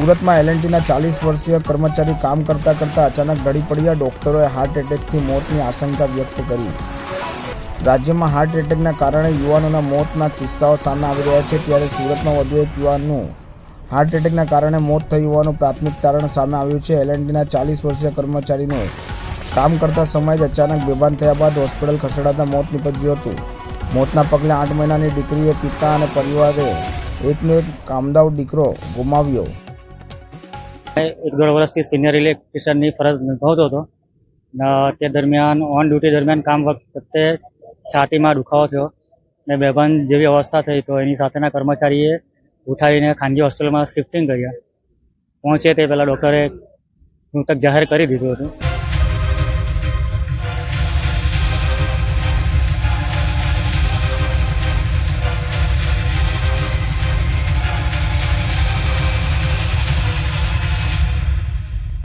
સુરતમાં એલએનટીના ચાલીસ વર્ષીય કર્મચારી કામ કરતા કરતા અચાનક ગળી પડ્યા. ડોક્ટરોએ હાર્ટ એટેકથી મોતની આશંકા વ્યક્ત કરી. રાજ્યમાં હાર્ટ એટેકના કારણે યુવાનોના મોતના કિસ્સાઓ સામે આવી રહ્યા છે. ત્યારે સુરતમાં વધુ એક યુવાનનું હાર્ટ એટેકના કારણે મોત થયું હોવાનું પ્રાથમિક તારણ સામે આવ્યું છે. એલએનટીના ચાલીસ વર્ષીય કર્મચારીનું કામ કરતા સમયે જ અચાનક બેભાન થયા બાદ હોસ્પિટલ ખસેડાતા મોત નીપજ્યું હતું. મોતના પગલે આઠ મહિનાની દીકરીએ પિતા અને પરિવારે એકનો એક કામદાવ દીકરો ગુમાવ્યો. એક દોઢ વર્ષથી સિનિયર ઇલેક્ટ્રિશિયનની ફરજ નિભાવતો હતો. તે દરમિયાન ઓન ડ્યુટી દરમિયાન કામ વખતે છાતીમાં દુખાવો થયો ને બેભાન જેવી અવસ્થા થઈ તો એની સાથેના કર્મચારીએ ઉઠાવીને ખાનગી હોસ્પિટલમાં શિફ્ટિંગ કર્યા. પહોંચે તે પહેલાં ડૉક્ટરે મૃતક જાહેર કરી દીધું હતું.